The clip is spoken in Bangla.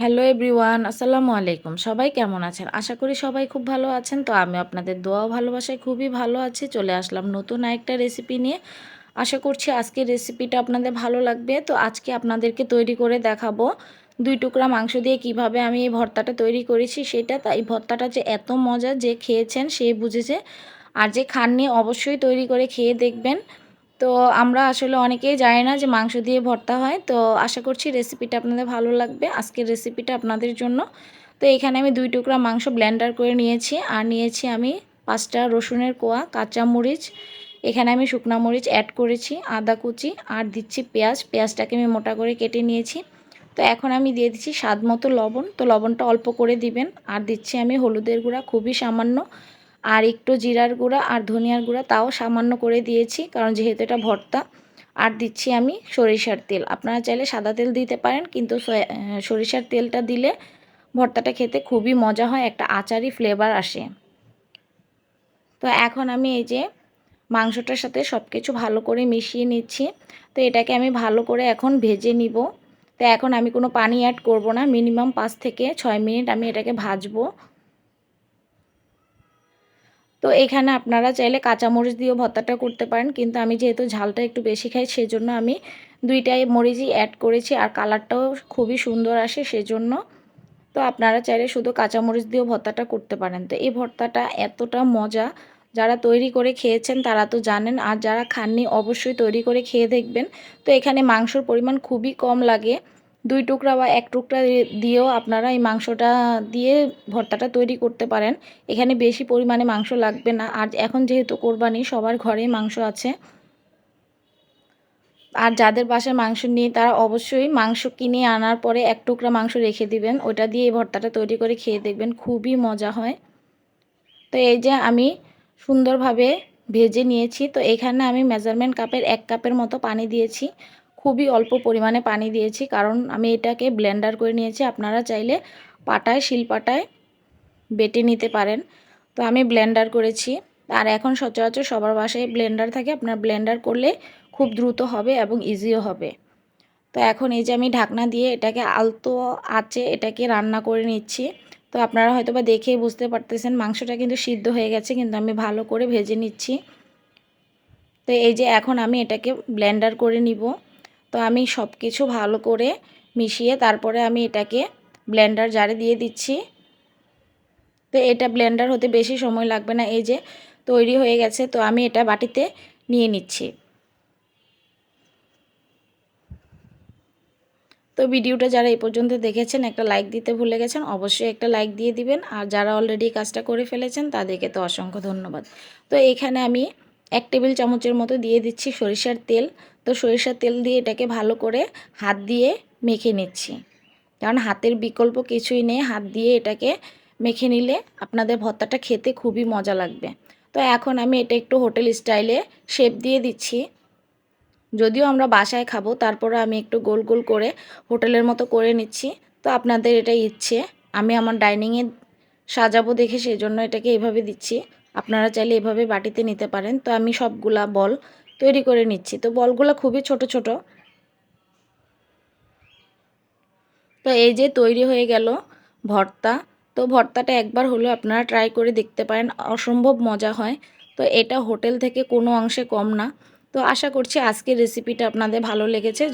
হ্যালো এভরিওয়ান আসসালামু আলাইকুম সবাই কেমন আছেন? আশা করি সবাই খুব ভালো আছেন। তো আমি আপনাদের দোয়াও ভালোবাসায় খুবই ভালো আছি। চলে আসলাম নতুন একটা রেসিপি নিয়ে। আশা করছি আজকের রেসিপিটা আপনাদের ভালো লাগবে। তো আজকে আপনাদেরকে তৈরি করে দেখাবো দুই টুকরা মাংস দিয়ে কীভাবে আমি এই ভর্তাটা তৈরি করেছি সেটা। তাই ভর্তাটা যে এত মজা যে খেয়েছেন সে বুঝেছে। আর যে খাননি অবশ্যই তৈরি করে খেয়ে দেখবেন। তো আমরা আসলে অনেকেই জানি না যে মাংস দিয়ে ভর্তা হয়। তো আশা করছি রেসিপিটা আপনাদের ভালো লাগবে। আজকের রেসিপিটা আপনাদের জন্য। তো এখানে আমি দুই টুকরা মাংস ব্লেন্ডার করে নিয়েছি। আর নিয়েছি আমি পাঁচটা রসুনের কোয়া, কাঁচা মরিচ। এখানে আমি শুকনা মরিচ অ্যাড করেছি, আদা কুচি আর দিচ্ছি পেঁয়াজ। পেঁয়াজটাকে আমি মোটা করে কেটে নিয়েছি। তো এখন আমি দিয়ে দিচ্ছি স্বাদ মতো লবণ। তো লবণটা অল্প করে দিবেন। আর দিচ্ছি আমি হলুদের গুঁড়া, খুবই সামান্য। আর একটু জিরার গুঁড়া আর ধনিয়ার গুঁড়া তাও সামান্য করে দিয়েছি, কারণ যেহেতু এটা ভর্তা, আর দিচ্ছি আমি সরিষার তেল। আপনারা চাইলে সাদা তেল দিতে পারেন, কিন্তু সরিষার তেলটা দিলে ভর্তাটা খেতে খুবই মজা হয়, একটা আচারি ফ্লেভার আসে। তো এখন আমি এই যে মাংসটার সাথে সব কিছু ভালো করে মিশিয়ে নিচ্ছি। তো এটাকে আমি ভালো করে এখন ভেজে নিব। তো এখন আমি কোনো পানি অ্যাড করব না মিনিমাম পাঁচ থেকে ছয় মিনিট আমি এটাকে ভাজবো। তো এখানে আপনারা চাইলে কাঁচামরিচ দিয়েও ভর্তাটা করতে পারেন, কিন্তু আমি যেহেতু ঝালটা একটু বেশি খাই, সেজন্য আমি দুইটাই মরিচই অ্যাড করেছি আর কালারটাও খুবই সুন্দর আসে সেজন্য। তো আপনারা চাইলে শুধু কাঁচামরিচ দিয়েও ভর্তাটা করতে পারেন। তো এই ভর্তাটা এতটা মজা, যারা তৈরি করে খেয়েছেন তারা তো জানেন, আর যারা খাননি অবশ্যই তৈরি করে খেয়ে দেখবেন। তো এখানে মাংসর পরিমাণ খুবই কম লাগে। দুই টুকরা বা এক টুকরা দিয়েও আপনারা এই মাংসটা দিয়ে ভর্তাটা তৈরি করতে পারেন। এখানে বেশি পরিমাণে মাংস লাগবে না। আর এখন যেহেতু কোরবানি, সবার ঘরে মাংস আছে। আর যাদের বাসায় মাংস নিয়ে তারা অবশ্যই মাংস কিনে আনার পরে এক টুকরা মাংস রেখে দিবেন। ওটা দিয়ে এই ভর্তাটা তৈরি করে খেয়ে দেখবেন খুবই মজা হয়। তো এই যে আমি সুন্দরভাবে ভেজে নিয়েছি। তো এখানে আমি মেজারমেন্ট কাপের এক কাপের মতো পানি দিয়েছি। খুবই অল্প পরিমাণে পানি দিয়েছি, কারণ আমি এটাকে ব্লেন্ডার করে নিয়েছি। আপনারা চাইলে পাটায়, শিলপাটায় বেটে নিতে পারেন। তো আমি ব্লেন্ডার করেছি। আর এখন সচরাচর সবার বাসায় ব্লেন্ডার থাকে। আপনার ব্লেন্ডার করলে খুব দ্রুত হবে এবং ইজিও হবে। তো এখন এই যে আমি ঢাকনা দিয়ে এটাকে আলতো আঁচে এটাকে রান্না করে নিচ্ছি। তো আপনারা হয়তো বা দেখেই বুঝতে পারতেছেন, মাংসটা কিন্তু সিদ্ধ হয়ে গেছে, কিন্তু আমি ভালো করে ভেজে নিচ্ছি। তো এই যে এখন আমি এটাকে ব্লেন্ডার করে নিব। তো আমি সব কিছু ভালো করে মিশিয়ে তারপরে আমি এটাকে ব্লেন্ডার জারে দিয়ে দিচ্ছি। তো এটা ব্লেন্ডার হতে বেশি সময় লাগবে না, এই যে তৈরি হয়ে গেছে, তো আমি এটা বাটিতে নিয়ে নিচ্ছি। তো ভিডিওটা যারা এই পর্যন্ত দেখেছেন, একটা লাইক দিতে ভুলে গেছেন, অবশ্যই একটা লাইক দিয়ে দিবেন। আর যারা অলরেডি কাজটা করে ফেলেছেন, তাদেরকে তো অসংখ্য ধন্যবাদ। তো এখানে আমি এক টেবিল চামচের মতো দিয়ে দিচ্ছি সরিষার তেল। তো সরিষার তেল দিয়ে এটাকে ভালো করে হাত দিয়ে মেখে নিচ্ছি। কারণ হাতের বিকল্প কিছুই নেই, হাত দিয়ে এটাকে মেখে নিলে আপনাদের ভর্তাটা খেতে খুবই মজা লাগবে। তো এখন আমি এটা একটু হোটেল স্টাইলে শেপ দিয়ে দিচ্ছি। যদিও আমরা বাসায় খাব, তারপরে আমি একটু গোল গোল করে হোটেলের মতো করে নিচ্ছি। তো আপনাদের এটা ইচ্ছে, আমি আমার ডাইনিংয়ে সাজাবো দেখে সেই জন্য এটাকে এভাবে দিচ্ছি। আপনারা চাইলে এভাবে বাটিতে নিতে পারেন। তো আমি সবগুলা বল তৈরি করে নিচ্ছি। তো বলগুলো খুবই ছোট ছোট। তো এই যে তৈরি হয়ে গেল ভর্তা। তো ভর্তাটা একবার হলেও আপনারা ট্রাই করে দেখতে পারেন, অসম্ভব মজা হয়। তো এটা হোটেল থেকে কোনো অংশে কম না। তো আশা করছি আজকের রেসিপিটা আপনাদের ভালো লেগেছে।